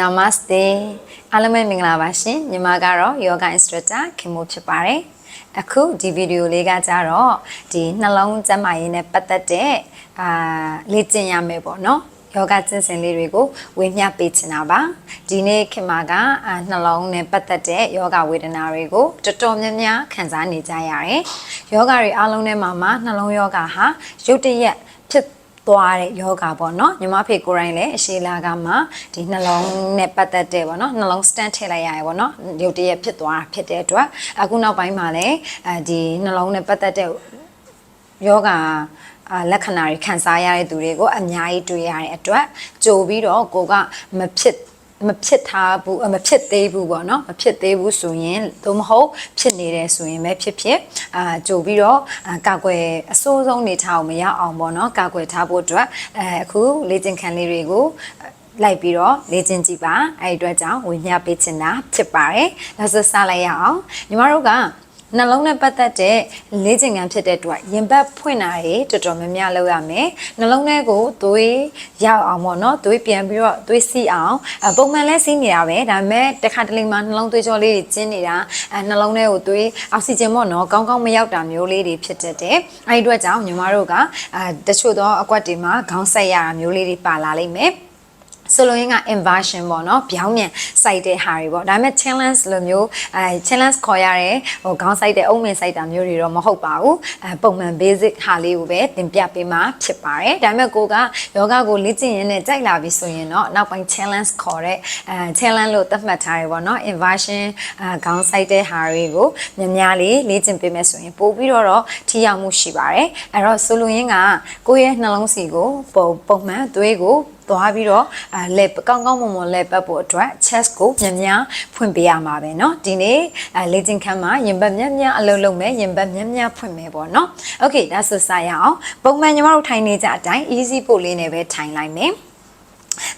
Namaste အားလုံးပဲမင်္ဂလာပါရှင်ညီမကတော့ Yoga Instructor ခင်မိုးဖြစ်ပါတယ်အခုဒီဗီဒီယိုလေးကကြတော့ဒီနှလုံးကျန်းမာရေးနဲ့ပတ်သက်တဲ့အာလေ့ကျင့်ရမယ်ပေါ့နော်ယောဂကျင့်စဉ်လေးတွေကိုဝေမျှပေးချင်တာပါဒီနေ့ခင်မာကအာနှလုံးနဲ့ပတ်သက်တဲ့ယောဂဝေဒနာတွေကိုတော်တော်များများခံစားနေကြရတယ်ယောဂတွေအားလုံးထဲမှာမှနှလုံးယောဂဟာရုတ်တရက်ဖြစ် သွားတဲ့ယောဂပေါ့နော်ညီမဖေကိုယ်တိုင်လည်းအရှိလာကမှဒီနှလုံးနဲ့ပတ်သက်တဲ့ပေါ့နော်နှလုံး stand ထည့်လိုက်ရတယ်ပေါ့နော်ရုတ်တရက်ဖြစ်သွားတာဖြစ်တဲ့အတွက်အခုနောက်ပိုင်းမှာလည်းအဲဒီနှလုံးနဲ့ပတ်သက်တဲ့ယောဂအာလက္ခဏာတွေခံစားရတဲ့သူတွေကိုအများကြီးတွေ့ရတဲ့အတွက်ကြိုပြီးတော့ကိုကမဖြစ် မဖြစ်ထားဘူးအမဖြစ်သေးဘူးပေါ့နော်မဖြစ်သေးဘူးဆိုရင်သို့မဟုတ်ဖြစ်နေတယ်ဆိုရင်ပဲဖြစ်ဖြစ်အာကြိုပြီးတော့အာကာကွယ်အစိုးဆုံးနေထားအောင်မရအောင်ပေါ့နော်ကာကွယ်ထားဖို့အတွက်အဲအခုလေ့ကျင့်ခန်းလေးတွေကိုလိုက်ပြီးတော့လေ့ကျင့်ကြည့်ပါအဲ့ဒီအတွက်ကြောင့်ဝင်ညပေးချင်တာဖြစ်ပါတယ်ဒါဆိုစလိုက်ရအောင်ညီမတို့က နှလုံးနဲ့ပတ်သက်တဲ့လေ့ကျင့်ခန်းဖြစ်တဲ့အတွက်ရင်ဘတ်ဖွင့်တာတွေတော်တော်များများလုပ်ရမယ်နှလုံးထဲကိုသွေးရောက်အောင်ပေါ့နော်သွေးပြန်ပြီးတော့သွေးစီးအောင်အပုံမှန်လဲစီးနေတာပဲဒါပေမဲ့တစ်ခါတလေမှနှလုံးသွေးကြောလေးတွေကျင်းနေတာအဲနှလုံးထဲကိုသွေးအောက်ဆီဂျင်ပေါ့နော်ကောင်းကောင်းမရောက်တာမျိုးလေးတွေဖြစ်တတ်တယ်အဲဒီအတွက်ကြောင့်ညီမတို့ကအဲတချို့သောအကွက်တွေမှာခေါင်းဆက်ရတာမျိုးလေးတွေပါလာလိမ့်မယ် ဆိုလိုရင်းက inversion ပေါ့နော်ပြောင်းပြန်စိုက်တဲ့ဟာတွေပေါ့ဒါပေမဲ့ challenge လိုမျိုးအဲ challenge ခေါ်ရတဲ့ဟိုခေါင်းစိုက်တဲ့အုံမင်စိုက်တာမျိုးတွေတော့မဟုတ်ပါဘူးအဲပုံမှန် basic ဟာလေးကိုပဲသင်ပြပေးမှာဖြစ်ပါတယ်ဒါပေမဲ့ကိုကယောဂကိုလေ့ကျင့်ရင်းနဲ့ကြိုက်လာပြီဆိုရင်တော့နောက်ပိုင်း challenge ခေါ်တဲ့အဲ challenge လို့သတ်မှတ်ထားတယ်ပေါ့နော် inversion အဲခေါင်းစိုက်တဲ့ဟာတွေကိုများများလေးလေ့ကျင့်ပေးမယ်ဆိုရင်ပို့ပြီးတော့တော့ထိရောက်မှုရှိပါတယ်အဲ့တော့ဆိုလိုရင်းကကိုယ့်ရဲ့နှလုံးစီကိုပုံပုံမှန်သွေးကို သွားပြီးတော့အဲလက်ကောင်းကောင်းမွန်မွန်လက်ပတ်ဖို့အတွက် chest ကိုညံ့ညံ့ဖွင့်ပေးရမှာပဲเนาะဒီနေ့အဲလေ့ကျင့်ခန်းမှာရင်ဘတ်ညံ့ညံ့အလုပ်လုပ်မယ်ရင်ဘတ်ညံ့ညံ့ဖွင့်မယ်ပေါ့เนาะ okay ဒါဆိုစရအောင်ပုံမှန်ညီမတို့ထိုင်နေကြအတိုင်း easy ပို့လေးနဲ့ပဲထိုင်လိုက်မယ်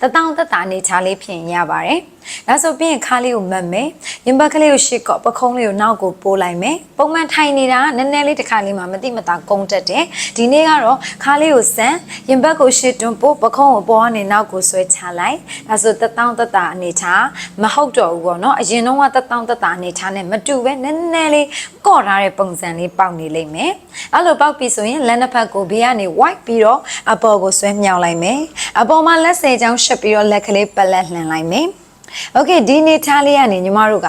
တတောင်းတတာနေချလေးဖြစ်ရပါတယ်။ ဒါဆိုပြီးရင်ခါလေးကိုမတ်မယ်။ရင်ဘတ်ကလေးကိုရှေ့ကော့ပခုံးလေးကိုနောက်ကိုပိုးလိုက်မယ်။ပုံမှန်ထိုင်နေတာနည်းနည်းလေးတစ်ခါလေးမှမတိမတာကုန်းတက်တယ်။ဒီနေ့ကတော့ခါလေးကိုစမ်းရင်ဘတ်ကိုရှေ့တွန်းပို့ပခုံးကိုပေါ်ကနေနောက်ကိုဆွဲချလိုက်။ဒါဆိုတတောင်းတတာအနေထားမဟုတ်တော့ဘူးပေါ့နော်။အရင်တော့ကတတောင်းတတာအနေထားနဲ့မတူပဲနည်းနည်းလေးကော့ထားတဲ့ပုံစံလေးပေါက်နေလိမ့်မယ်။အဲ့လိုပေါက်ပြီဆိုရင်လက်နှစ်ဖက်ကိုဘေးကနေ white ပြီးတော့အပေါ်ကိုဆွဲမြောက်လိုက်မယ်။အပေါ်မှာလက်ဆယ်ချောင်းရှက်ပြီးတော့လက်ကလေးပလက်လှန်လိုက်မယ်။ Okay ဒီနေ့ထားလေးကနေညီမတို့က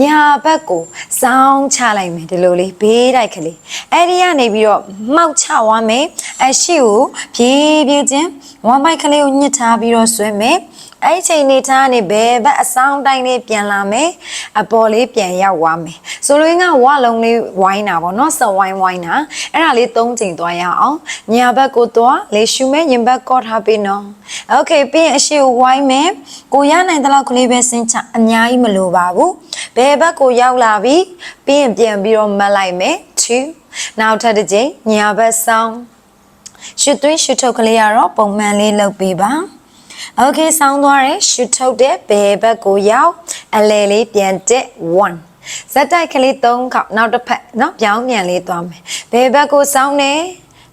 ညာဘက်ကိုစောင်းချလိုက်မယ်ဒီလိုလေးဘေးတိုက်ကလေးအဲ့ဒီကနေပြီးတော့မှောက်ချသွားမယ်အရှိကိုပြေးပြေးချင်းဝမ်းပိုက်ကလေးကိုညှစ်ထားပြီးတော့ဆွဲမယ် အဲ့ဒီချိန်နေထားနေဘယ်ဘက်အဆောင်တိုင်းလေးပြန်လာမယ်အပေါ်လေးပြန်ရောက်သွားမယ်ဆိုလိုရင်းကဝလုံးလေးဝိုင်းတာပေါ့နော်စဝိုင်းဝိုင်းတာအဲ့ဒါလေးသုံးချိန်သွားရအောင်ညာဘက်ကိုသွားလေရှူမယ်ရင်ဘက်ကော့ထားပြီးနော်โอเคပြီးရင်အရှိကိုဝိုင်းမယ်ကိုရနိုင်တဲ့လောက်ကလေးပဲစင်းချအများကြီးမလိုပါဘူးဘယ်ဘက်ကိုရောက်လာပြီပြီးရင်ပြန်ပြီးတော့မတ်လိုက်မယ်2နောက်ထပ်တစ်ချိန်ညာဘက်ဆောင်ရှုသွင်းရှုထုတ်ကလေးကတော့ပုံမှန်လေးလုပ်ပေးပါ โอเคဆောင်းသွားတယ်ရှုထုတ်တဲ့ဘယ်ဘက်ကိုရောက်အလဲလေးပြန်တက်1ဇက်တိုက်ကလေး3ခေါက်နောက်တစ်ဖက်เนาะပြောင်းပြန်လေးသွားမယ်ဘယ်ဘက်ကိုဆောင်းနေ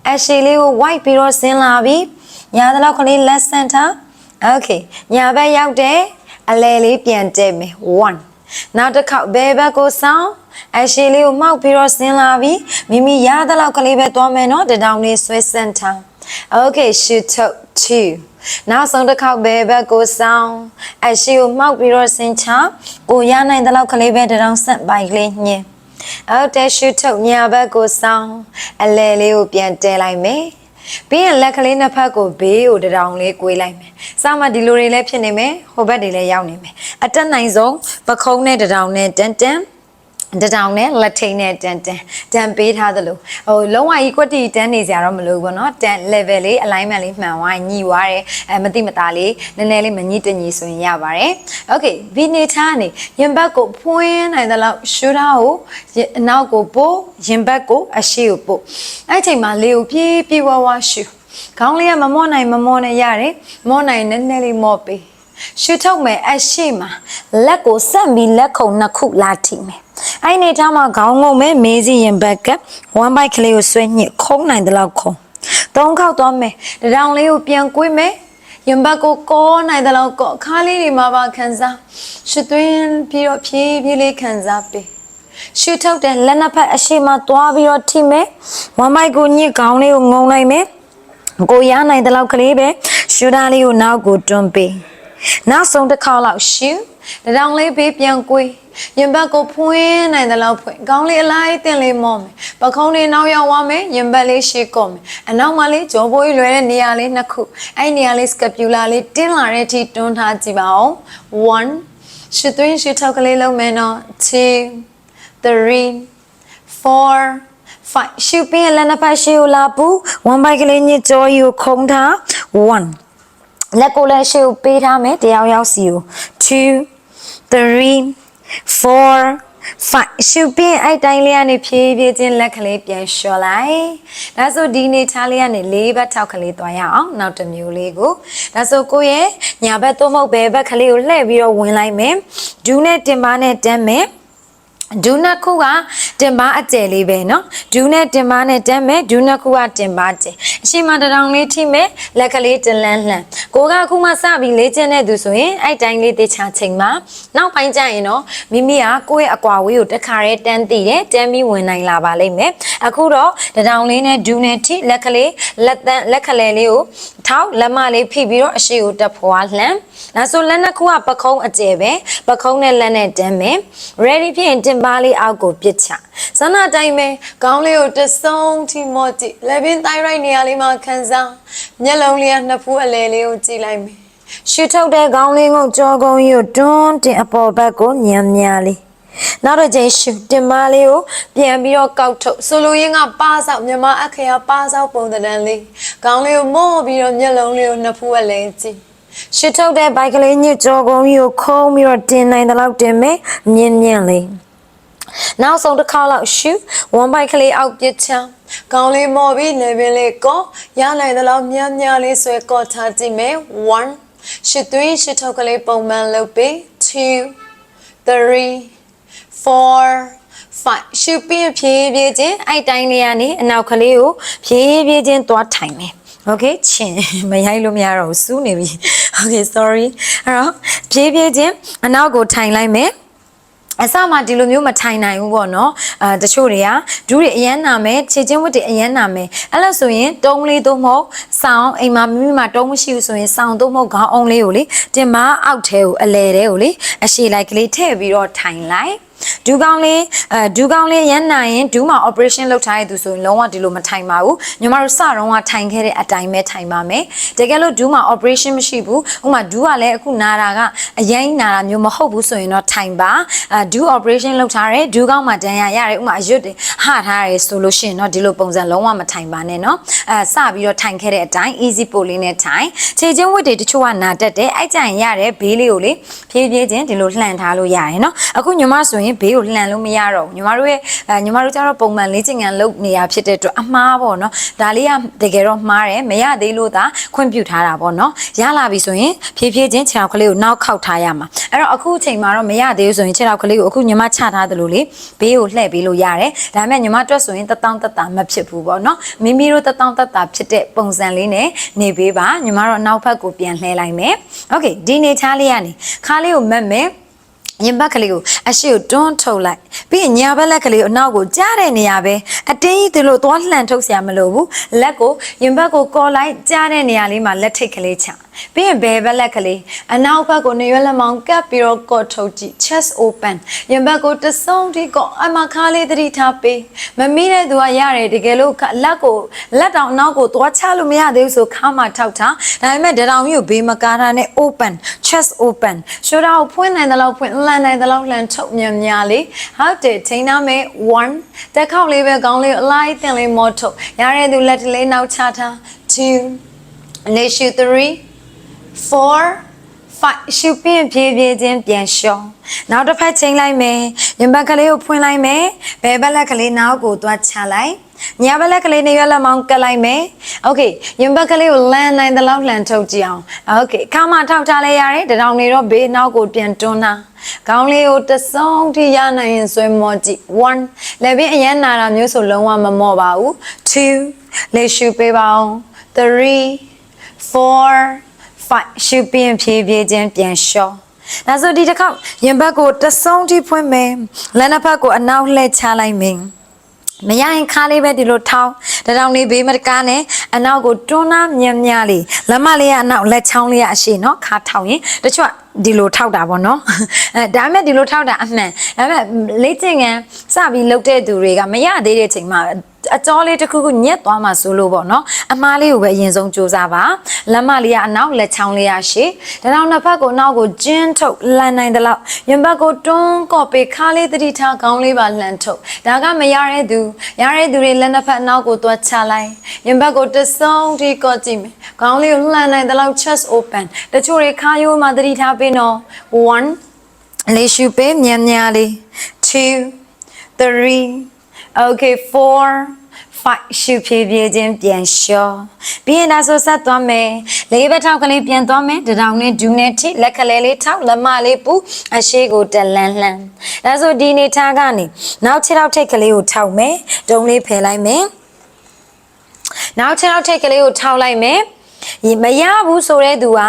အရှိလေးကို white ပြီးတော့ဆင်းလာပြီညာတလောက်ကလေး left center okay ညာဘက်ရောက်တယ်အလဲလေးပြန်တက်မယ်1နောက်တစ်ခေါက်ဘယ်ဘက်ကိုဆောင်းအရှိလေးကိုမှောက်ပြီးတော့ဆင်းလာပြီမိမိရတဲ့လောက်ကလေးပဲသွားမယ်เนาะတတောင်လေးဆွဲ center okay shoot out 2နောက်ဆုံးတစ်ခေါက်ပဲဘက်ကိုစောင်းအရှိကိုမှောက်ပြီးတော့ဆင်ချကိုရနိုင်တဲ့လောက်ကလေးပဲတရောင်ဆက်ပိုက်ကလေးညင်းအော်တဲရှူထုတ်ညာဘက်ကိုစောင်းအလဲလေးကိုပြန်တဲလိုက်မယ်ပြီးရင်လက်ကလေးနှစ်ဖက်ကိုဘေးကိုတရောင်လေးကွေးလိုက်မယ်။စမှဒီလိုတွေလည်းဖြစ်နေမယ်။ဟိုဘက်တွေလည်းရောက်နေမယ်။အတက်နိုင်ဆုံးပခုံးနဲ့တရောင်နဲ့တန်တန် တတောင်နဲ့လက်ထိန်နဲ့တန်တန်တန်ပေးထားသလိုဟိုလုံးဝ equity တန်နေကြတော့မလို့ဘောနော်တန် level လေး alignment လေးမှန်သွားညီသွားတယ်အဲမတိမတာလေးနည်းနည်းလေးမညှိတညီဆိုရင်ရပါတယ် okay ဒီနေထားနေရင်ဘတ်ကိုဖွင့်နိုင်သလောက်ရှူထားကိုအနောက်ကိုပို့ရင်ဘတ်ကိုအရှိကိုပို့အဲ့ချိန်မှာလေးကိုပြေးပြေးဝါဝါရှူခေါင်းလေးကမမော့နိုင်မမော့နဲ့ရတယ်မော့နိုင်နည်းနည်းလေးမော့ပေး ရှုထုတ်မယ်အရှိမှာလက်ကိုဆက်ပြီးလက်ခုံနှစ်ခုလာထိမယ်အဲ့နေထားမှာခေါင်းငုံမယ်မေးစီရင်ဘက်ကဝမ်းပိုက်ကလေးကိုဆွဲညှစ်ခုံးနိုင်တဲ့လောက်ခုံးသုံးခေါက်သွားမယ်တရောင်လေးကိုပြန်ကွေးမယ်ရင်ဘတ်ကိုကောနိုင်တဲ့လောက်ကောခါလေးတွေမှာပါခံစားရှစ်သွင်းပြီးတော့ဖြည်းဖြည်းလေးခံစားပေးရှူထုတ်တဲ့လက်နှစ်ဖက်အရှိမသွားပြီးတော့ထိမယ်ဝမ်မိုက်ကိုညစ်ခေါင်းလေးကိုငုံလိုက်မယ်ကိုရနိုင်တဲ့လောက်ကလေးပဲရှူတာလေးကိုနောက်ကိုတွန်းပေး နောက်ဆုံးတစ်ခေါက်လောက်ရှူတတောင်လေးပေးပြန်ကွေးရင်ဘတ်ကိုဖွင့်နိုင်တဲ့လောက်ဖွင့်ခေါင်းလေးအလိုက်တင်လေးမော့မယ်ပခုံးလေးနောက်ရောက်သွားမယ်ရင်ဘတ်လေးရှေ့ကော့မယ်အနောက်မှာလေးဂျောဘိုးကြီးလွယ်တဲ့နေရာလေးနှစ်ခုအဲ့နေရာလေးစကပူလာလေးတင်းလာတဲ့အထိတွန်းထားကြည့်ပါဦး1ရှစ်သွင်းရှစ်ထောက်ကလေးလုံးမယ်နော်2 3 4 5ရှုပ်ပြင်းလက်နှစ်ဖက်ရှေ့ကိုလာပူ1 bite ကလေးညစ်ကြောကြီးကိုခုံထား1 လက်ကိုလည်းရှေ့ကိုပေးထားမယ်တယောက်ယောက်စီကို2 3 4 5ရှုပ်ပြင်းအဲ့တိုင်းလေးကနေဖြည်းဖြည်းချင်းလက်ကလေးပြန်လျှော်လိုက်ဒါဆိုဒီနေထားလေးကနေ၄ဘက်ထောက်ကလေးသွားရအောင်နောက်တစ်မျိုးလေးကိုဒါဆိုကိုယ့်ရဲ့ညာဘက်သို့မဟုတ်ဘယ်ဘက်ကလေးကိုလှည့်ပြီးတော့ဝင်လိုက်မယ်ဒူးနဲ့တင်ပါနဲ့တန်းမယ် ဒူးနှစ်ခုကတင်ပါအကျယ်လေးပဲเนาะဒူးနဲ့တင်ပါနဲ့တက်မယ်ဒူးနှစ်ခုကတင်ပါကျယ်အရှိမတတောင်လေးထိမယ်လက်ကလေးတလန်းလှန်ကိုကအခုမှစပြီးလေ့ကျင့်တဲ့သူဆိုရင်အဲ့တိုင်းလေးတေချာချိန်မှာနောက်ပိုင်းကျရင်တော့မိမိကကိုယ့်ရဲ့အကွာဝေးကိုတစ်ခါတည်းတန်းတည်တယ်တန်းပြီးဝင်နိုင်လာပါလိမ့်မယ်အခုတော့တတောင်လေးနဲ့ဒူးနဲ့ထိလက်ကလေးလက်တန်းလက်ခလဲလေးကိုထောက်လက်မလေးဖိပြီးတော့အရှိကိုတက်ဖွာလှန်ဒါဆိုလက်နှစ်ခုကပခုံးအကျယ်ပဲပခုံးနဲ့လက်နဲ့တန်းမယ် ready ဖြစ်ရင်တင် ပါလေးအောက်ကိုပြစ်ချစနာတိုင်းပဲခေါင်းလေးကိုတဆုံးထိမော့ကြည့်လက်ပင်တိုင်းရိုက်နေရာလေးမှာခံစားမျက်လုံးလေးကနှစ်ဖူးအလဲလေးကိုကြည့်လိုက်မယ်ရှူထုတ်တဲ့ခေါင်းလေးကိုကြောကုန်းကြီးကိုတွန်းတင်အပေါ်ဘက်ကိုညံ့ညံ့လေးနောက်တော့ကျရင်ရှူတင်မလေးကိုပြန်ပြီးတော့ကောက်ထုတ်ဆိုလိုရင်းကပါဆောက်မြမအခရာပါဆောက်ပုံသဏ္ဍာန်လေးခေါင်းလေးကိုမော့ပြီးတော့မျက်လုံးလေးကိုနှစ်ဖူးအလဲကြည့်ရှစ်ထုတ်တဲ့ဘိုက်ကလေးညစ်ကြောကုန်းကြီးကိုခုံးပြီးတော့တင်နိုင်တဲ့လောက်တင်မယ်မြင့်မြင့်လေး နောက်ဆုံးတစ်ခါလောက်ရှူဝမ်ဘိုက်ကလေးအောက်ပြစ်ချမ်းကောင်းလေးမော်ပြီးလေပင်လေးကောရနိုင်တဲ့လောက်မြန်းမြလေးဆွဲကောထားကြည့်မယ်1ရှစ်သွင်းရှစ်ထုတ်ကလေးပုံမှန်လုပ်ပြီး2 3 4 5ရှုပ်ပြင်းဖြည်းဖြည်းချင်းအဲ့တိုင်းလေးကနေအနောက်ကလေးကိုဖြည်းဖြည်းချင်းသွားထိုင်မယ်โอเคချင်းမရိုက်လို့မရတော့ဘူးစူးနေပြီโอเค sorry အဲ့တော့ဖြည်းဖြည်းချင်းအနောက်ကိုထိုင်လိုက်မယ် အစမှဒီလိုမျိုးမထိုင်နိုင်ဘူးပေါ့နော်အဲတချို့တွေကဒူးတွေအရန်နာမယ်ခြေချင်းဝတ်တွေအရန်နာမယ်အဲ့လို့ဆိုရင်တုံးလေးသို့မဟုတ်ဆောင်းအိမ်မှာမိမိမှာတုံးမရှိဘူးဆိုရင်ဆောင်းသို့မဟုတ်ခေါင်းအောင်လေးကိုလေတင်မအောက်ထဲကိုအလဲထဲကိုလေအရှိလိုက်ကလေးထည့်ပြီးတော့ထိုင်လိုက် ဒူးကောင်းလေးအဲဒူးကောင်းလေးရမ်းနိုင်ရင်ဒူးမှာ operation လုပ်ထားရသူဆိုရင်လုံးဝဒီလိုမထိုင်ပါဘူးညီမတို့စတော့ကထိုင်ခဲ့တဲ့အတိုင်းပဲထိုင်ပါမယ်တကယ်လို့ဒူးမှာ operation မရှိဘူးဥပမာဒူးကလည်းအခုနာတာကအရင်နာတာမျိုးမဟုတ်ဘူးဆိုရင်တော့ထိုင်ပါအဲဒူး operation လုပ်ထားတယ်ဒူးကောင်းမှာဒဏ်ရာရတယ်ဥပမာအရွတ်တွေဟထားရတယ်ဆိုလို့ရှိရင်တော့ဒီလိုပုံစံလုံးဝမထိုင်ပါနဲ့เนาะအဲစပြီးတော့ထိုင်ခဲ့တဲ့အတိုင်း easy ပို့လေးနဲ့ထိုင်ခြေချင်းဝတ်တွေတချို့ကနာတက်တယ်အဲ့ကြရင်ရတယ်ဘေးလေးကိုလေဖြည်းဖြည်းချင်းဒီလိုလှန်ထားလို့ရတယ်เนาะအခုညီမဆိုရင် ဘေးကိုလှန်လို့မရတော့ဘူးညီမတို့ရဲ့အဲညီမတို့ကျတော့ပုံမှန်လေ့ကျင့်ခန်းလုပ်နေရဖြစ်တဲ့အတွက်အမှားပေါ့နော်ဒါလေးကတကယ်တော့မှားတယ်မရသေးလို့သာခွင့်ပြုထားတာပေါ့နော်ရလာပြီဆိုရင်ဖြည်းဖြည်းချင်းခြေထောက်ကလေးကိုနောက်ခောက်ထားရမှာအဲ့တော့အခုအချိန်မှာတော့မရသေးဘူးဆိုရင်ခြေထောက်ကလေးကိုအခုညီမချထားသလိုလေဘေးကိုလှည့်ပေးလို့ရတယ်ဒါပေမဲ့ညီမတွက်ဆိုရင်တတောင်းတက်တာမဖြစ်ဘူးပေါ့နော်မိမိတို့တတောင်းတက်တာဖြစ်တဲ့ပုံစံလေးနဲ့နေပေးပါညီမတို့နောက်ဘက်ကိုပြန်လှည့်လိုက်မယ်โอเคဒီနေချားလေးကနေခါလေးကိုမက်မယ် ရင်ဘက်ကလေးကိုအရှိကိုတွန်းထုတ်လိုက်ပြီးရင်ညာဘက်လက်ကလေးကိုအနောက်ကိုကြားတဲ့နေရာပဲအတင်းကြီးဒီလိုသွားလှန်ထုတ်เสียမလို့ဘူးလက်ကိုရင်ဘက်ကိုကော်လိုက်ကြားတဲ့နေရာလေးမှာလက်ထိတ်ကလေးချပြီးရင်ဘယ်ဘက်လက်ကလေးအနောက်ဘက်ကိုနေရွက်လက်မောင်းကပ်ပြီးတော့ကော့ထုတ်ကြည့် chest open ရင်ဘက်ကိုတဆုံးထိကော့အမခါလေးသတိထားပေးမမိတဲ့သူကရတယ်တကယ်လို့လက်ကိုလက်တောင်နောက်ကိုသွားချလို့မရသေးဘူးဆိုခါမှထောက်ထားဒါပေမဲ့တတောင်ကြီးကိုဘေးမကားတာနဲ့ open chest open ရှိုးတာကိုဖွင့်နိုင်တဲ့လောက်ဖွင့် လှန်နိုင်တဲ့လောက်လှန်ထုတ်မြန်များလေးဟုတ်တယ်ချိန်နာမယ်1တက်ခေါက်လေးပဲကောင်းလေးအလိုက်တင်လေးမော့ထုတ်ရတဲ့သူလက်တလေးနောက်ချထား2 Nation 3 4 5ရှုပ်ပြင်းဖြည်းဖြည်းချင်းပြန်လျှော်နောက်တစ်ဖက်ချိန်လိုက်မယ်ရင်ဘက်ကလေးကိုဖွင့်လိုက်မယ်ဘယ်ဘက်လက်ကလေးနောက်ကိုသွားချလိုက် ညာဘက်လက်ကလေးနေရွက်လက်မောင်းကတ်လိုက်မယ်โอเคရင်ဘက်ကလေးကိုလန်နိုင်တဲ့လောက်လှန်ထုတ်ကြည့်အောင်โอเคခါမှထောက်ထားလဲရတယ်တထောင်နေတော့ဘေးနောက်ကိုပြန်တွန်းတာခေါင်းလေးကိုတဆုံးထိရနိုင်ရင်ဆွဲမော့ကြည့်1လက်ပြီးအရန်နာတာမျိုးဆိုလုံးဝမမော့ပါဘူး2လက်ရှူပေးပါအောင်3 4 5ရှုပြင်းဖြည်းဖြည်းချင်းပြန်လျှောဒါဆိုဒီတစ်ခေါက်ရင်ဘတ်ကိုတဆုံထိဖွင့်မယ်လက်နှစ်ဖက်ကိုအနောက်လှည့်ချလိုက်မယ် မရရင်ခါလေးပဲဒီလိုထောင်းတတောင်လေးဘေးမတကားနဲ့အနောက်ကိုတွန်းနာမြမြလေးလက်မလေးကအနောက်လက်ချောင်းလေးကအရှိနော်ခါထောင်းရင်တချို့ကဒီလိုထောက်တာပေါ့နော်အဲဒါပေမဲ့ဒီလိုထောက်တာအမှန်ဒါပေမဲ့လေ့ကျင့်ခန်းစပြီးလုပ်တဲ့သူတွေကမရသေးတဲ့ချိန်မှာ အကြောလေးတစ်ခုခုညက်သွားမှဆိုလို့ပေါ့နော်အမားလေးကိုပဲအရင်ဆုံးစူးစမ်းပါလက်မလေးကအနောက်လက်ချောင်းလေးရရှိဒါတော့နှစ်ဖက်ကိုနောက်ကိုကျင်းထုတ်လှန်နိုင်တဲ့လောက်ရင်ဘက်ကိုတွန်းကော့ပေးခါလေးတတိထားခေါင်းလေးပါလှန်ထုတ်ဒါကမရတဲ့သူရတဲ့သူတွေလက်နှစ်ဖက်နောက်ကိုသွားချလိုက်ရင်ဘက်ကိုတဆုံထိကော့ကြည့်မယ်ခေါင်းလေးကိုလှန်နိုင်တဲ့လောက် chest open တချို့တွေခါရိုးမှတတိထားပေးနော်1လေးရှုပေးမြန်မြန်လေး2 3 okay 4 5ရှုဖြည်းဖြည်းချင်းပြန်လျှောပြီးရင်ဒါဆိုဆက်သွားမယ်လေးဘက်ထောက်ကလေးပြန်သွားမယ်တထောင်နဲ့ဒူးနဲ့ထိလက်ကလေးလေးထောက်လက်မလေးပူအရှိကိုတက်လန်းလှန်းဒါဆိုဒီနေထားကနေနောက်ခြေထောက်ထိတ်ကလေးကိုထောက်မယ်ဒုံလေးဖယ်လိုက်မယ်နောက်ခြေထောက်ထိတ်ကလေးကိုထောက်လိုက်မယ် မရဘူးဆိုတဲ့သူက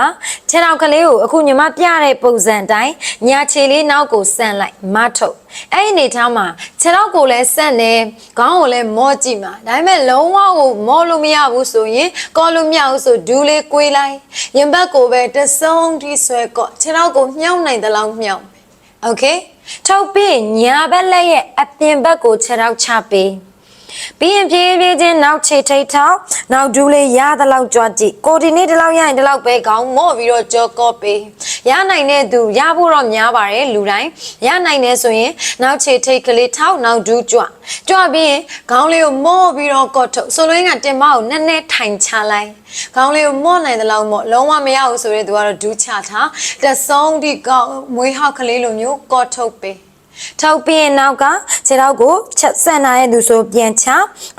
ခြေထောက်ကလေးကိုအခုညီမပြတဲ့ပုံစံအတိုင်းညာခြေလေးနောက်ကိုဆန့်လိုက်မထုတ်အဲ့ဒီအနေထားမှာခြေထောက်ကိုလည်းဆန့်တယ်ခေါင်းကိုလည်းမော့ကြည့်မှာဒါပေမဲ့လုံးဝကိုမော့လို့မရဘူးဆိုရင်ကောလို့မရဘူးဆိုဒူးလေးကွေးလိုက်ရင်ဘတ်ကိုပဲတဆုံထိဆွဲကော့ခြေထောက်ကိုမြှောက်နိုင်တဲ့လောက်မြှောက်မယ်โอเคထုတ်ပြီးညာဘက်လက်ရဲ့အပြင်ဘက်ကိုခြေထောက်ချပေး ပြီးရင်ဖြည်းဖြည်းချင်းနောက်ခြေထိတ်ထောက်နောက်ဒူးလေးရသလောက်ကြွကြည့်ကိုဒီနေ့ဒီလောက်ရရင်ဒီလောက်ပဲကောင်းမော့ပြီးတော့ကြောကော့ပေးရနိုင်တဲ့သူရဖို့တော့များပါတယ်လူတိုင်းရနိုင်တယ်ဆိုရင်နောက်ခြေထိတ်ကလေးထောက်နောက်ဒူးကြွကြွပြီးရင်ခေါင်းလေးကိုမော့ပြီးတော့ကော့ထုတ်ဆိုလိုရင်းကတင်မကိုနည်းနည်းထိုင်ချလိုက်ခေါင်းလေးကိုမော့နိုင်တဲ့လောက်မော့လုံးဝမရဘူးဆိုရင်သူကတော့ဒူးချထားတဆုံးဒီကောင်းမွေးဟောက်ကလေးလိုမျိုးကော့ထုတ်ပေး ထောက်ပြီးရင်နောက်ကခြေထောက်ကိုချက်ဆန်နာရဲ့သူဆိုပြန်ချ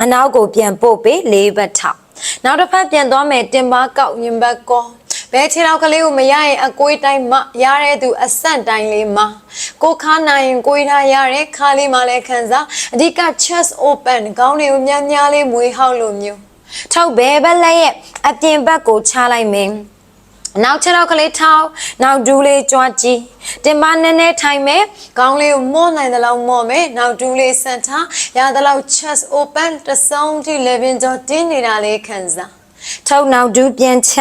အနောက်ကိုပြန်ပို့ပေးလေးဘက်ထောက်နောက်တစ်ဖက်ပြန်သွားမယ်တင်ပါကောက်ရင်ဘက်ကောဘဲခြေထောက်ကလေးကိုမရရင်အကွေးတိုင်းမရတဲ့သူအဆန့်တိုင်းလေးမကိုခါနိုင်ရင်ကိုွေးထားရတဲ့ခါလေးမှလည်းခံစားအဓိက chest open ခေါင်းတွေကိုများများလေးမွေးဟောက်လို့မျိုးထောက်ဘဲဘက်လက်ရဲ့အပြင်ဘက်ကိုချလိုက်မယ် နောက်ခြေထောက်ကလေးထောက်နောက်ဒူးလေးကြွားကြည့်တင်ပါနည်းနည်းထိုင်မယ်ခေါင်းလေးကိုမော့နိုင်သလောက်မော့မယ်နောက်ဒူးလေးဆန်ထားရသလောက် chest open တဆုံးထိ living ကြောတင်းနေတာလေးခံစား ထောက်နောက်ဒူးပြန်ချ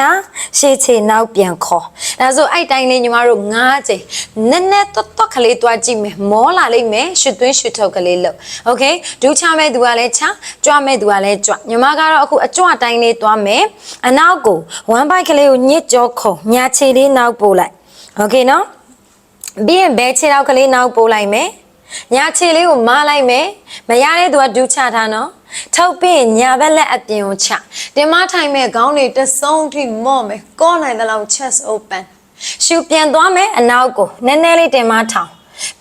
ရှေ့ခြေနောက်ပြန်ခေါ်ဒါဆိုအဲ့တိုင်းလေးညီမတို့၅ချိန်နည်းနည်းတွတ်တွတ်ကလေးတွားကြည့်မယ်မောလာလိမ့်မယ်ရှစ်သွင်းရှစ်ထုတ်ကလေးလို့โอเคဒူးချမဲ့သူကလည်းချကြွမဲ့သူကလည်းကြွညီမကတော့အခုအကြွတိုင်းလေးတွားမယ်အနောက်ကို1 byte ကလေးကိုညစ်ကြောခုံညာခြေလေးနောက်ပို့လိုက်โอเคနော်ပြီးရင်ဘဲခြေထောက်ကလေးနောက်ပို့လိုက်မယ်ညာခြေလေးကိုမလိုက်မယ်မရတဲ့သူကဒူးချထားနော် ထုတ်ပြီးညာဘက်လက်အပြင်ကိုချတင်မထိုင်မဲ့ခေါင်းတွေတဆုံးထိမော့မယ်ကောနိုင်တဲ့လောက် chest open ရှူပြန်သွားမယ်အနောက်ကိုနည်းနည်းလေးတင်မထောင်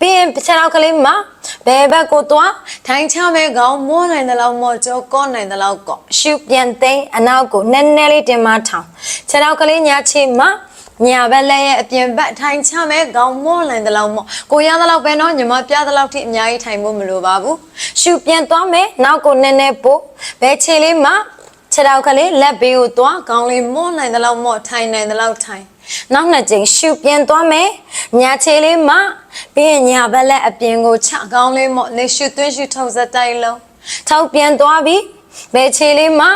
ပြီးရင်ခြေထောက်ကလေးမှာဘယ်ဘက်ကိုသွားထိုင်ချမဲ့ခေါင်းမောနိုင်တဲ့လောက်မောကြောကောနိုင်တဲ့လောက်ကောရှူပြန်သိမ်းအနောက်ကိုနည်းနည်းလေးတင်မထောင်ခြေထောက်ကလေးညာချေမှာ ညာဘက်လည်းရဲ့အပြင်ဘက်ထိုင်ချမဲ့ခေါင်းမော့နိုင်တဲ့လောက်မော့ကိုရတဲ့လောက်ပဲနော်ညီမပြတဲ့လောက်ထိအများကြီးထိုင်ဖို့မလိုပါဘူးရှူပြန်သွားမယ်နောက်ကိုနည်းနည်းပို့ဘယ်ခြေလေးမှာခြေထောက်ကလေးလက်ဘေးကိုသွားခေါင်းလေးမော့နိုင်တဲ့လောက်မော့ထိုင်နိုင်တဲ့လောက်ထိုင်နောက်နှစ်ကြိမ်ရှူပြန်သွားမယ်ညာခြေလေးမှာပြီးရင်ညာဘက်လက်အပြင်ကိုချခေါင်းလေးမော့လေရှူသွင်းရှူထုတ်စတိုက်လုံးထောက်ပြန်သွားပြီး ဘယ်ခြေလေးမှာ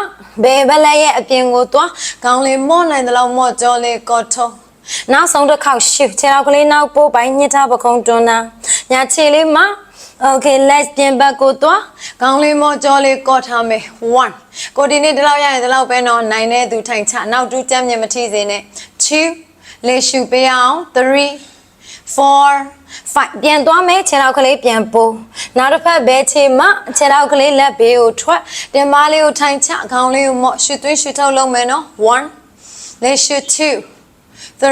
ဘယ်ဘက်လက်ရဲ့အပြင်ကိုသွားခေါင်းလေးမော့နိုင်တဲ့လောက်မော့ကြောလေးကော့ထုံးနောက်ဆုံးတစ်ခေါက်ရှူခြေထောက်ကလေးနောက်ပို့ပိုင်းညှစ်ထားပခုံးတွန်းတာညာခြေလေးမှာ Okay let's ပြင်ဘက်ကိုသွားခေါင်းလေးမော့ကြောလေးကော့ထားမယ်1ကိုဒီနေ့ဒီလောက်ရရင်ဒီလောက်ပဲတော့နိုင်တဲ့သူထိုင်ချနောက်တူးကြမ်းမြင်မထီစေနဲ့2လေရှူပေးအောင်3 4 5ပြန်သွားမယ်ခြေထောက်ကလေးပြန်ပိုးနောက်တစ်ဖက်ဘဲခြေမှခြေထောက်ကလေးလက်ဘေးကိုထွက်တင်မားလေးကိုထိုင်ချခေါင်းလေးကိုမော့ရှူသွင်းရှူထုတ်လုပ်မယ်နော်1လေရှူ2 3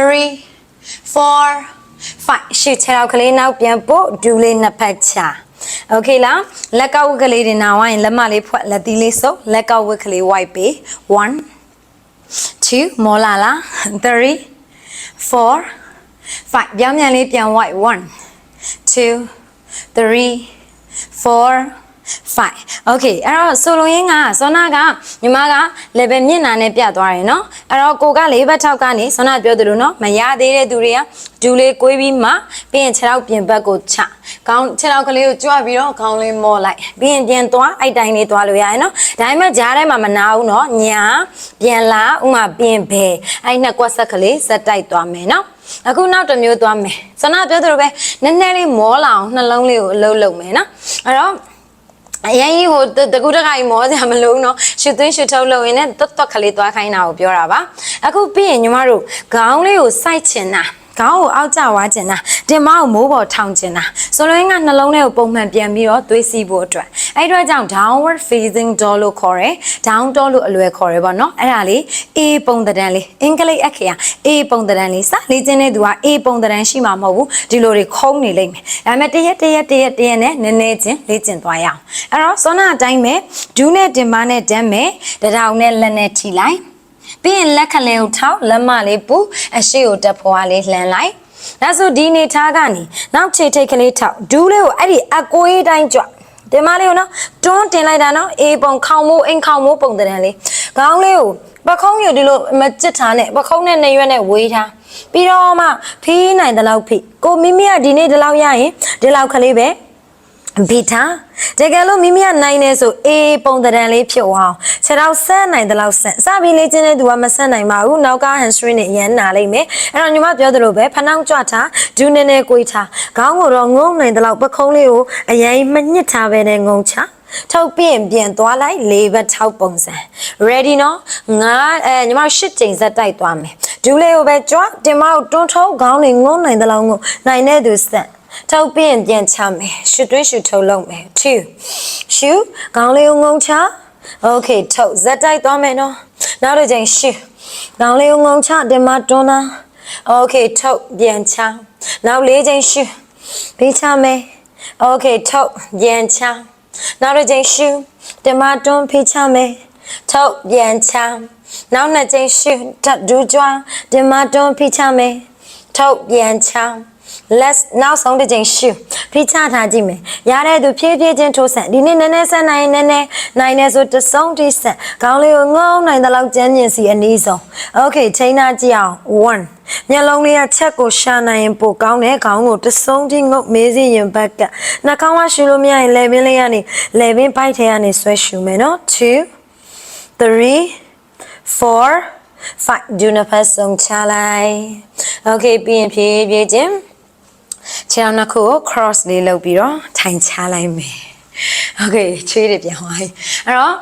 4 5ရှစ်ခြေထောက်ကလေးနောက်ပြန်ပို့ဒူးလေးနှစ်ဖက်ချโอเคလားလက်ကောက်ဝတ်ကလေးတွေနာဝိုင်းလက်မလေးဖွက်လက်သီးလေးစုပ်လက်ကောက်ဝတ်ကလေး wipe ပေး1 2မောလာလား3 4 5ပြောင်းပြန်လေးပြန် wipe 1 2 3 4 5 okay အဲ့တော့ဆိုလိုရင်းကစောနာကညီမက level မျက်နှာနဲ့ပြသွားတယ်နော်အဲ့တော့ကိုက၄ဘက်6ကနေစောနာပြောသလိုနော်မရသေးတဲ့သူတွေကဒူလေးကွေးပြီးမှပြီးရင်ခြေထောက်ပြင်ဘက်ကိုချခေါင်းခြေထောက်ကလေးကိုကြွပြီးတော့ခေါင်းလေးမော့လိုက်ပြီးရင်ပြန်သွားအဲ့တိုင်းလေးသွားလို့ရတယ်နော်ဒါပေမဲ့ဂျားထဲမှာမနာဘူးနော်ညာပြန်လာဥမာပြင်ဘဲအဲ့နှစ်ကွက်ဆက်ကလေးစက်တိုက်သွားမယ်နော် အခုနောက်တစ်မျိုးသွားမယ်စနာပြောသလိုပဲနည်းနည်းလေးမောလာအောင်နှလုံးလေးကိုအလုံးလုံးမယ်နော်အဲ့တော့အရင်ကြီးဟိုတကူတခါကြီးမောစရာမလိုဘူးเนาะရှူသွင်းရှူထုတ်လုပ်ရင်လည်းတွတ်တွတ်ခလေးသွားခိုင်းတာကိုပြောတာပါအခုပြီးရင်ညီမတို့ခေါင်းလေးကိုစိုက်ချင်တာ ခေါင်းကိုအောက်ကျဝါကျင်တာတင်မကိုမိုးပေါ်ထောင်ကျင်တာဆိုလိုရင်းကနှလုံးလေးကိုပုံမှန်ပြန်ပြီးတော့သွေးစီးဖို့အတွက်အဲ့အတွက်ကြောင့် downward facing dog လို့ခေါ်တယ် down dog လို့အလွယ်ခေါ်တယ်ပေါ့နော်အဲ့ဒါလေး A ပုံသဏ္ဍာန်လေးအင်္ဂလိပ်အခရာ A ပုံသဏ္ဍာန်လေးစလေ့ကျင့်တဲ့သူက A ပုံသဏ္ဍာန်ရှိမှာမဟုတ်ဘူးဒီလိုတွေခုံးနေလိမ့်မယ်ဒါပေမဲ့တရက်တရက်တရက်တရက်နဲ့နည်းနည်းချင်းလေ့ကျင့်သွားရအောင်အဲ့တော့စောနာအတိုင်းပဲဒူးနဲ့တင်မနဲ့တန်းမယ်တထောင်နဲ့လက်နဲ့ထိလိုက် ပြီးရင်လက်ခလဲကိုထောက်လက်မလေးပူအရှိကိုတက်ဖွားလေးလှမ်းလိုက်ဒါဆိုဒီနေထားကနေနောက်ခြေထိတ်ကလေးထောက်ဒူးလေးကိုအဲ့ဒီအကိုရေးတိုင်းကြွတင်မလေးကိုနော်တွန်းတင်လိုက်တာနော်အေးပုံခေါင်မိုးအိမ်ခေါင်မိုးပုံတရံလေးခေါင်းလေးကိုပခုံးရဒီလိုမကြစ်ထားနဲ့ပခုံးနဲ့နေရွက်နဲ့ဝေးထားပြီးတော့မှဖီးနိုင်တဲ့လောက်ဖိကိုမိမိကဒီနေ့ဒီလောက်ရရင်ဒီလောက်ကလေးပဲ ဘီတာတကယ်လို့မိမိကနိုင်နေဆိုအေးပုံတရံလေးဖြစ်အောင်ခြေတော့ဆက်နိုင်တဲ့လောက်ဆက်စပြီးလေ့ကျင့်တဲ့သူကမဆက်နိုင်ပါဘူးနောက်က hamstring နဲ့အရန်နာလိုက်မယ်အဲ့တော့ညီမပြောသလိုပဲဖနှောင်းကြွထားဒူးနေနေကိုထားခေါင်းကိုတော့ငုံနိုင်တဲ့လောက်ပခုံးလေးကိုအရင်မညစ်ထားပဲနဲ့ငုံချထုတ်ပြင်ပြန်သွားလိုက်၄ဘက်6ပုံစံ ready နော်ငါအဲညီမ၈ချိန်ဇက်တိုက်သွားမယ်ဒူးလေးကိုပဲကြွတင်မကိုတွန်းထုတ်ခေါင်းလေးငုံနိုင်တဲ့လောက်ငုံနိုင်တဲ့သူဆက် ထုတ်ပြင်ပြန်ချမယ်ရှူတွင်းရှူထုတ်လုပ်မယ်2ရှူခေါင်းလေးကိုငုံချ okay ထုတ်ဇက်တိုက်သွားမယ်နော်နောက်တစ်ချိန်ရှူခေါင်းလေးကိုငုံချတင်မတွန်းတာ okay ထုတ်ပြန်ချနောက်လေးချိန်ရှူပြီးချမယ် okay ထုတ်ပြန်ချနောက်တစ်ချိန်ရှူတင်မတွန်းဖိချမယ်ထုတ်ပြန်ချနောက်နှစ်ချိန်ရှူဓာတ်ဒူးကြွားတင်မတွန်းဖိချမယ်ထုတ်ပြန်ချ let's နောက်ဆုံးတစ်ချိန်ရှူဖိချထားကြည့်မယ်ရတဲ့သူဖြည်းဖြည်းချင်းထိုးဆက်ဒီနေ့နည်းနည်းဆက်နိုင်ရင်နည်းနည်းနိုင်နေဆိုတစ်ဆုံးတိဆက်ခေါင်းလေးကိုငုံနိုင်တဲ့လောက်ကျန်းကျင်စီအနည်းဆုံး okay ချိန်နာကြည့်အောင်1မျက်လုံးလေးကချက်ကိုရှာနိုင်ရင်ပိုကောင်းတယ်ခေါင်းကိုတစ်ဆုံးတိငုတ်မေးစီရင်ဘက်ကနှာခေါင်းကရှူလို့မရရင်လေပင်လေးကနေလေပင်ပိုက်ထဲကနေဆွဲရှူမယ်နော်2 3 4 5ဒူနဖတ်ဆုံးချလိုက် okay ပြီးရင်ဖြည်းဖြည်းချင်း ခြေထောက်နှစ်ခုကို cross လေးလုပ်ပြီးတော့ထိုင်ချလိုက်မယ် okay ချွေးတွေပြန်သွားပြီအဲ့တော့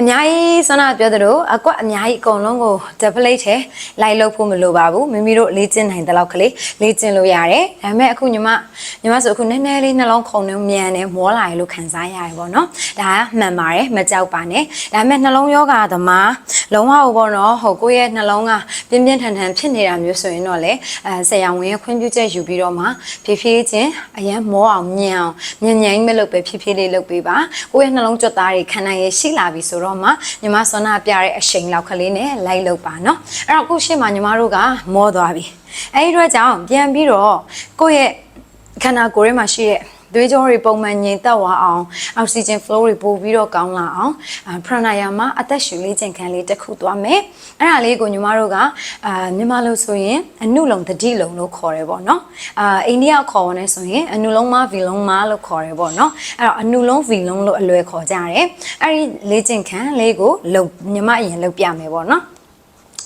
အများကြီးဆွမ်းနာပြောသလိုအကွက်အများကြီးအကုန်လုံးကို deplate ထဲလိုက်လုပ်ဖို့မလိုပါဘူးမိမိတို့လေ့ကျင့်နိုင်တဲ့လောက်ကလေးလေ့ကျင့်လို့ရတယ်ဒါပေမဲ့အခုညီမညီမဆိုအခုနည်းနည်းလေးနှလုံးခုန်နေမြန်နေမောလာရလို့ခံစားရတယ်ပေါ့နော်ဒါကမှန်ပါတယ်မကြောက်ပါနဲ့ဒါပေမဲ့နှလုံးယောဂသမား လုံးဝဟိုပေါ့နော်ဟိုကိုယ့်ရဲ့နှလုံးကပြင်းပြင်းထန်ထန်ဖြစ်နေတာမျိုးဆိုရင်တော့လေအဲဆရာဝန်ရဲ့ခွင့်ပြုချက်ယူပြီးတော့မှဖြည်းဖြည်းချင်းအရန်မောအောင်မြင်အောင်မြင်ញိုင်းမလုပ်ပဲဖြည်းဖြည်းလေးလုပ်ပေးပါကိုယ့်ရဲ့နှလုံးကြွတ်သားတွေခံနိုင်ရရှိလာပြီဆိုတော့မှညီမစောနာပြတဲ့အချိန်လောက်ကလေးနဲ့လိုက်လုပ်ပါနော်အဲ့တော့အခုရှေ့မှာညီမတို့ကမောသွားပြီအဲ့ဒီတော့ကြောင့်ပြန်ပြီးတော့ကိုယ့်ရဲ့ခန္ဓာကိုယ်ထဲမှာရှိတဲ့ သွေးကြောတွေပုံမှန်ငြိမ်သက်သွားအောင်အောက်ဆီဂျင် flow တွေပို့ပြီးတော့ကောင်းလာအောင်ပရဏာယာမအသက်ရှူလေးခြင်းခံလေးတစ်ခုသွားမယ်အဲ့ဒါလေးကိုညီမတို့ကအာမြန်မာလို့ဆိုရင်အနုလုံတတိလုံလို့ခေါ်တယ်ပေါ့နော်အာအိန္ဒိယခေါ်ဝင်နေဆိုရင်အနုလုံးမဗီလုံးမလို့ခေါ်တယ်ပေါ့နော်အဲ့တော့အနုလုံးဗီလုံးလို့အလွယ်ခေါ်ကြတယ်အဲ့ဒီလေးခြင်းခံလေးကိုလုံညီမအရင်လုံပြမယ်ပေါ့နော်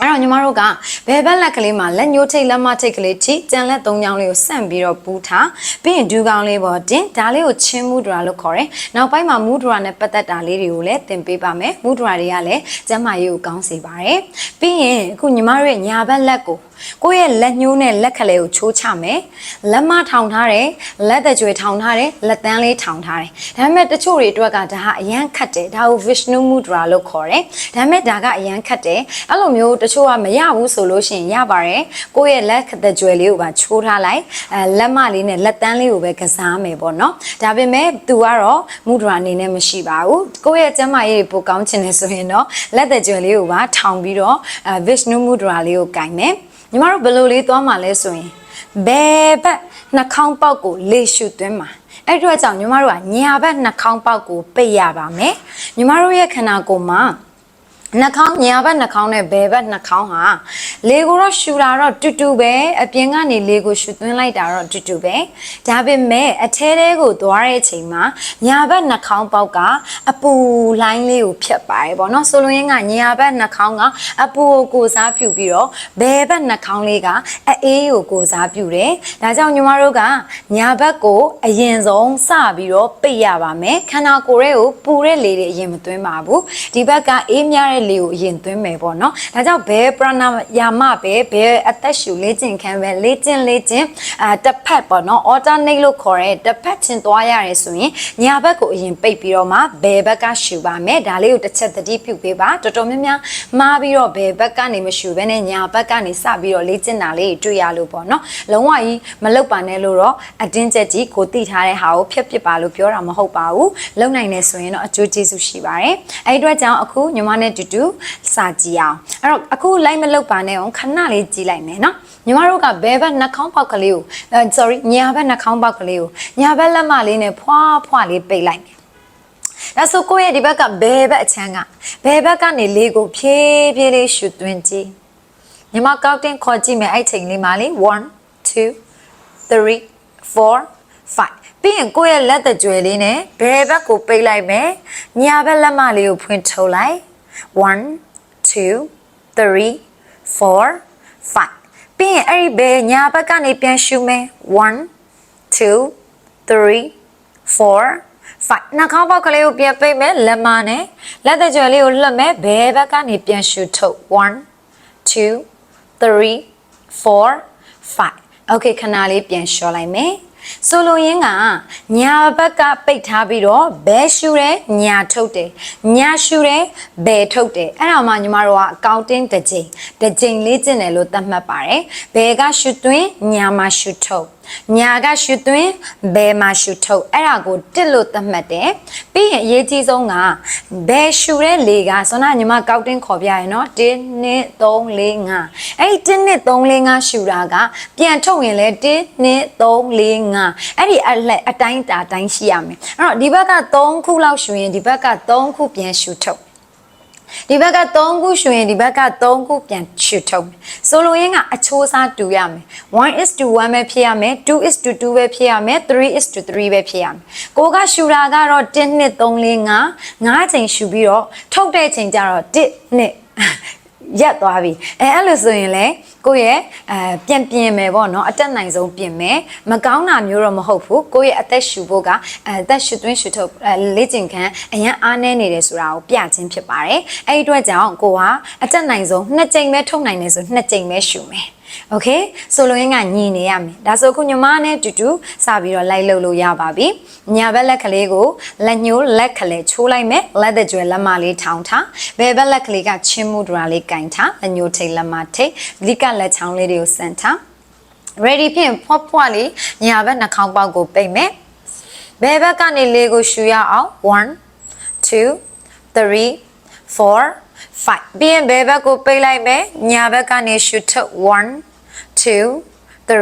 အဲ့တော့ညီမတို့ကဘယ်ဘက်လက်ကလေးမှာလက်ညှိုးထိတ်လက်မထိတ်ကလေးထိကြံလက်သုံးချောင်းလေးကိုဆန့်ပြီးတော့ပူးထားပြီးရင်ဒူးကောင်းလေးပေါ်တင်ဒါလေးကိုချင်းမူဒရာလို့ခေါ်တယ်။နောက်ပိုင်းမှာမူဒရာနဲ့ပတ်သက်တာလေးတွေကိုလည်းသင်ပေးပါမယ်။မူဒရာတွေကလည်းကျန်းမာရေးကိုကောင်းစေပါတယ်။ပြီးရင်အခုညီမတို့ရဲ့ညာဘက်လက်ကို ကိုယ့်ရဲ့လက်ညှိုးနဲ့လက်ကလေးကိုချိုးချမယ်လက်မထောင်ထားတယ်လက်သက်ကြွယ်ထောင်ထားတယ်လက်တန်းလေးထောင်ထားတယ်ဒါပေမဲ့တချို့တွေအတွက်ကဒါဟာအရန်ခတ်တယ်ဒါကို Vishnu Mudra လို့ခေါ်တယ်ဒါပေမဲ့ဒါကအရန်ခတ်တယ်အဲ့လိုမျိုးတချို့ကမရဘူးဆိုလို့ရှိရင်ရပါတယ်ကိုယ့်ရဲ့လက်သက်ကြွယ်လေးကိုပါချိုးထားလိုက်အဲလက်မလေးနဲ့လက်တန်းလေးကိုပဲကစားမယ်ပေါ့နော်ဒါပေမဲ့သူကတော့ Mudra အနေနဲ့မရှိပါဘူးကိုယ့်ရဲ့ကျန်းမာရေးပိုကောင်းချင်တယ်ဆိုရင်တော့လက်သက်ကြွယ်လေးကိုပါထောင်ပြီးတော့အဲ Vishnu Mudra လေးကိုကင်မယ် ညီမတို့ဘယ်လိုလေးသွားမှာလဲဆိုရင်ဘယ်ဘက်နှာခေါင်းပေါက်ကိုလေရှုသွင်းမှာအဲ့ဒီတော့ကြောင့်ညီမတို့ကညာဘက်နှာခေါင်းပေါက်ကိုပိတ်ရပါမယ်ညီမတို့ရဲ့ခန္ဓာကိုယ်မှာ နှာခေါင်းညာဘက်နှာခေါင်းနဲ့ဘယ်ဘက်နှာခေါင်းဟာလေကိုတော့ရှူတာတော့တူတူပဲအပြင်ကနေလေကိုရှူသွင်းလိုက်တာတော့တူတူပဲဒါပေမဲ့အထဲထဲကိုသွားတဲ့အချိန်မှာညာဘက်နှာခေါင်းပေါက်ကအပူလိုင်းလေးကိုဖြတ်ပါတယ်ပေါ့နော်ဆိုလိုရင်းကညာဘက်နှာခေါင်းကအပူကိုကိုစားပြုပြီးတော့ဘယ်ဘက်နှာခေါင်းလေးကအေးကိုကိုစားပြုတယ်ဒါကြောင့်ညီမတို့ကညာဘက်ကိုအရင်ဆုံးစပြီးတော့ပိတ်ရပါမယ်ခန္ဓာကိုယ်ရဲ့ကိုပူတဲ့လေတွေအရင်မသွင်းပါဘူးဒီဘက်ကအေးများတဲ့လေကိုအရင်သွင်းမယ်ပေါ့နော်ဒါကြောင့်ဘယ်ပရဏယာမပဲဘယ်အသက်ရှူလေ့ကျင့်ခန်းပဲလေ့ကျင့်လေ့ကျင့်အာတစ်ဖက်ပေါ့နော် alternate လို့ခေါ်တဲ့တစ်ဖက်ချင်းသွားရတယ်ဆိုရင်ညာဘက်ကိုအရင်ပိတ်ပြီးတော့မှဘယ်ဘက်ကရှူပါမယ်ဒါလေးကိုတစ်ချက်သတိပြုပေးပါတော်တော်များများမှားပြီးတော့ဘယ်ဘက်ကနေမရှူဘဲနဲ့ညာဘက်ကနေစပြီးတော့လေ့ကျင့်တာလေးတွေ့ရလို့ပေါ့နော်လုံးဝကြီးမလောက်ပါနဲ့လို့တော့အတင်းကျပ်ကြီးကိုတိထားတဲ့ဟာကိုဖျက်ပစ်ပါလို့ပြောတာမဟုတ်ပါဘူးလုံနိုင်နေဆိုရင်တော့အကျိုးကျေးဇူးရှိပါတယ်အဲ့ဒီအတွက်ကြောင့်အခုညီမနဲ့တူတူစာကြည့်အောင်အဲ့တော့အခုလိုက်မလောက်ပါနဲ့အောင်ခဏလေးကြည့်လိုက်မယ်နော်ညီမတို့ကဘဲဘက်နှာခေါင်းပေါက်ကလေးကိုအဲ sorry ညာဘက်နှာခေါင်းပေါက်ကလေးကိုညာဘက်လက်မလေးနဲ့ဖွာဖွာလေးပိတ်လိုက်မယ်ဒါဆိုကိုယ့်ရဲ့ဒီဘက်ကဘဲဘက်အချမ်းကဘဲဘက်ကနေလေးကိုဖြည်းဖြည်းလေးရှူသွင်းကြည့်ညီမကောက်တင်ခေါ်ကြည့်မယ်အဲ့ချိန်လေးမှာလေ1 2 3 4 5ပြီးရင်ကိုယ့်ရဲ့လက်တကြွယ်လေးနဲ့ဘယ်ဘက်ကိုပိတ်လိုက်မယ်ညာဘက်လက်မလေးကိုဖွင့်ထုတ်လိုက် 1 2 3 4 5ပြီးရင်အဲ့ဒီဘယ်ညာဘက်ကနေပြန်ရှူမယ်1 2 3 4 5နှာခေါင်းပေါက်ကလေးကိုပြန်ပိတ်မယ်လက်မနဲ့လက်တကြွယ်လေးကိုလှက်မယ်ဘယ်ဘက်ကနေပြန်ရှူထုတ်1 2 3 4 5 okay ခဏလေးပြန်လျှော်လိုက်မယ် ဆိုလိုရင်းကညာဘက်ကပိတ်ထားပြီးတော့ဘဲရှူတယ်ညာထုတ်တယ်ညာရှူတယ်ဘဲထုတ်တယ်အဲ့ဒါမှညီမတို့ကအကောင့်တင်းတစ်ကြိမ်တစ်ကြိမ်လေးကျင့်တယ်လို့သတ်မှတ်ပါတယ်ဘဲကရှူသွင်းညာမှာရှူထုတ်ညာကရှူသွင်းဘဲမှာရှူထုတ်အဲ့ဒါကိုတစ်လို့သတ်မှတ်တယ်ပြီးရင်အရေးကြီးဆုံးကဘဲရှူတဲ့လေကဆိုတော့ညီမကောက်တင်းခေါ်ပြရယ်နော်1 2 3 4 5အဲ့ဒီ1 2 3 4 5ရှူတာကပြန်ထုတ်ရင်လည်း1 2 3 4 5အဲ့ဒီအလက်အတိုင်းတာတိုင်းရှိရမယ်အဲ့တော့ဒီဘက်က3ခုလောက်ရှူရင်ဒီဘက်က3ခုပြန်ရှူထုတ် ဒီဘက်က3ခုရှူရင်ဒီဘက်က3ခုပြန်ရှူထုတ်မယ်ဆိုလိုရင်းကအချိုးစားတူရမယ်1 is to 1ပဲဖြစ်ရမယ်2 is to 2ပဲဖြစ်ရမယ်3 is to 3ပဲဖြစ်ရမယ်ကိုကရှူတာကတော့1 2 3 4 5 5ချိန်ရှူပြီးတော့ထုတ်တဲ့ချိန်ကျတော့1 2ရက်သွားပြီအဲအဲ့လိုဆိုရင်လေ ကိုယ့်ရဲ့အဲပြန်ပြင်မယ်ပေါ့နော်အတက်နိုင်ဆုံးပြင်မယ်မကောင်းတာမျိုးတော့မဟုတ်ဘူးကိုယ့်ရဲ့အသက်ရှူဖို့ကအသက်ရှူသွင်းရှူထုတ်အဲလေ့ကျင့်ခန်းအရင်အားနည်းနေတယ်ဆိုတာကိုပြခြင်းဖြစ်ပါတယ်အဲ့ဒီအတွက်ကြောင့်ကိုကအတက်နိုင်ဆုံးနှစ်ကြိမ်ပဲထုတ်နိုင်တယ်ဆိုနှစ်ကြိမ်ပဲရှူမယ် โอเคဆိုလိုရင်းကညီနေရမယ်ဒါဆိုခုညီမနဲ့တူတူစပြီးတော့လိုက်လုပ်လို့ရပါပြီညာဘက်လက်ကလေးကိုလက်ညှိုးလက်ကလေးချိုးလိုက်မယ်လက်တဲ့ကျွဲလက်မလေးထောင်ထားဘယ်ဘက်လက်ကလေးကချင်းမှုဒရာလေးကင်ထားလက်ညှိုးထိတ်လက်မထိတ်လိကလက်ချောင်းလေးတွေကိုစမ်းထား ready ဖြင့်ဖွားဖွားလေးညာဘက်နှာခေါင်းပေါက်ကိုပိတ်မယ်ဘယ်ဘက်ကနေလေးကိုရှူရအောင်1 2 3 4 5ပြီးရင်ဘယ်ဘက်ကိုပိတ်လိုက်မယ်ညာဘက်ကနေရှူထုတ်1 2 3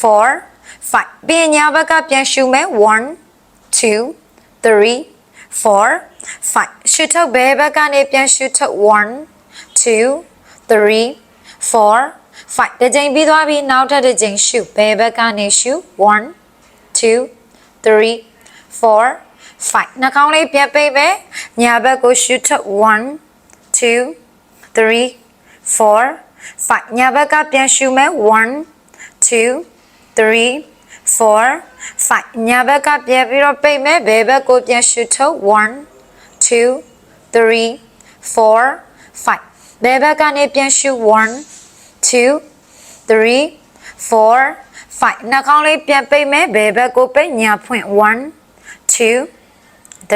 4 5ပြီးရင်ညာဘက်ကပြန်ရှူမယ်1 2 3 4 5ရှူထုတ်ဘယ်ဘက်ကနေပြန်ရှူထုတ်1 2 3 4 5တစ်ချိန်ပြီးသွားပြီနောက်ထပ်တစ်ချိန်ရှူဘယ်ဘက်ကနေရှူ1 2 3 4 5နှာခေါင်းလေးပြန်ပိတ်ပဲညာဘက်ကိုရှူထုတ်1 2 3 4 5ညာဘက်ကပြန်ရှူမယ်1 2 3 4 5ညာဘက်ကပြန်ပြီးတော့ပိတ်မယ်ဘယ်ဘက်ကိုပြန်ရှူထုတ်1 2 3 4 5ဘယ်ဘက်ကနေပြန်ရှူ1 2 3 4 5နှာခေါင်းလေးပြန်ပိတ်မယ်ဘယ်ဘက်ကိုပိတ်ညာဖွင့်1 2 3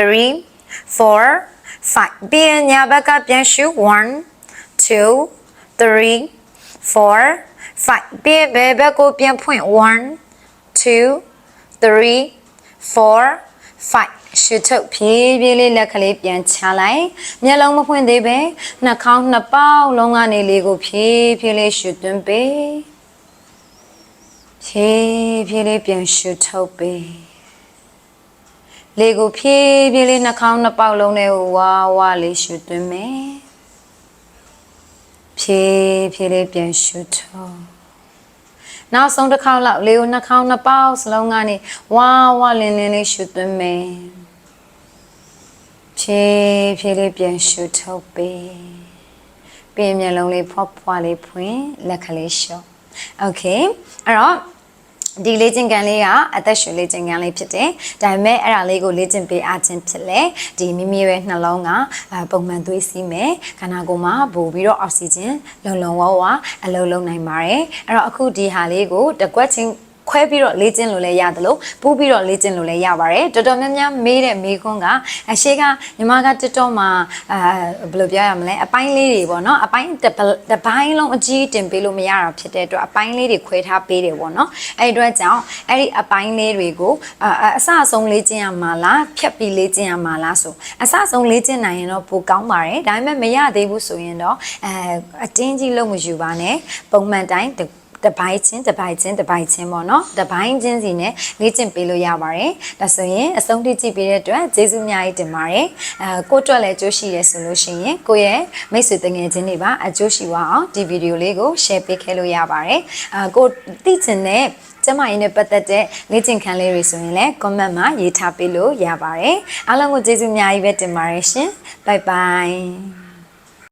4 5ပြန်ညာဘက်ကပြန်ရှူ1 2 3 4 5ပြန်ဘယ်ဘက်ကိုပြန်ဖွင့်1 2 3 4 5ရှုထုတ်ဖြည်းဖြည်းလေးလက်ကလေးပြန်ချလိုက်မျက်လုံးမဖွင့်သေးပဲနှာခေါင်းနှစ်ပေါက်လုံးကနေလေးကိုဖြည်းဖြည်းလေးရှုသွင်းပေးဖြည်းဖြည်းလေးပြန်ရှုထုတ်ပေး လေကိုဖြည်းဖြည်းလေးနှာခေါင်းနှစ်ပေါက်လုံးနဲ့ဝါဝါလေးရှူသွင်းမယ်ဖြည်းဖြည်းလေးပြန်ရှူထုတ်နောက်ဆုံးတစ်ခေါက်လောက်လေကိုနှာခေါင်းနှစ်ပေါက်စလုံးကနေဝါဝါလင်းလင်းလေးရှူသွင်းမယ်ဖြည်းဖြည်းလေးပြန်ရှူထုတ်ပေးပြင်မျက်လုံးလေးဖွားဖွားလေးဖွင့်လက်ကလေးလျှော့โอเคအဲ့တော့ ဒီလေ့ကျင့်ခန်းလေးကအသက်ရှူလေ့ကျင့်ခန်းလေးဖြစ်တယ်။ဒါပေမဲ့အဲ့ဒါလေးကိုလေ့ကျင့်ပေးအားခြင်းဖြစ်လေဒီမိမိရဲ့နှလုံးကအာပုံမှန်သွေးစီးမယ်ခန္ဓာကိုယ်မှာပို့ပြီးတော့အောက်ဆီဂျင်လုံလုံဝဝအလုံးလုံးနိုင်ပါတယ်။အဲ့တော့အခုဒီဟာလေးကိုတကွက်ချင်း ခွဲပြီးတော့လေ့ကျင့်လို့လည်းရတယ်လို့ပူးပြီးတော့လေ့ကျင့်လို့လည်းရပါတယ်တော်တော်များများမေးတဲ့မေးခွန်းကအရှိကညီမက TikTok မှာအာဘယ်လိုပြောရမလဲအပိုင်းလေးတွေပေါ့နော်အပိုင်းတစ်ပတစ်ပိုင်းလုံးအကြီးတင်ပေးလို့မရတာဖြစ်တဲ့အတွက်အပိုင်းလေးတွေခွဲထားပေးတယ်ပေါ့နော်အဲ့ဒီအတွက်ကြောင့်အဲ့ဒီအပိုင်းလေးတွေကိုအာအစအဆုံးလေ့ကျင့်ရမှာလားဖြတ်ပြီးလေ့ကျင့်ရမှာလားဆိုအစအဆုံးလေ့ကျင့်နိုင်ရင်တော့ပိုကောင်းပါတယ်ဒါပေမဲ့မရသေးဘူးဆိုရင်တော့အဲအတင်းကြီးလုံးမယူပါနဲ့ပုံမှန်တိုင်း တစ်တပိုင်းချင်းတပိုင်းချင်းတပိုင်းချင်းပေါ့နော်တပိုင်းချင်းစီနဲ့လေ့ကျင့်ပေးလို့ရပါတယ်ဒါဆိုရင်အဆုံးထိကြည့်ပေးတဲ့အတွက်ကျေးဇူးအများကြီးတင်ပါတယ်အဲကိုအတွက်လည်းအကျိုးရှိရဆိုလို့ရှိရင်ကိုရဲ့မိတ်ဆွေတငယ်ချင်းတွေပါအကျိုးရှိသွားအောင်ဒီဗီဒီယိုလေးကို share ပေးခဲ့လို့ရပါတယ်အာကိုသိချင်တဲ့ကျမရင်နဲ့ပတ်သက်တဲ့လေ့ကျင့်ခန်းလေးတွေဆိုရင်လည်း comment မှာရေးထားပေးလို့ရပါတယ်အားလုံးကိုကျေးဇူးအများကြီးပဲတင်ပါတယ်ရှင် bye bye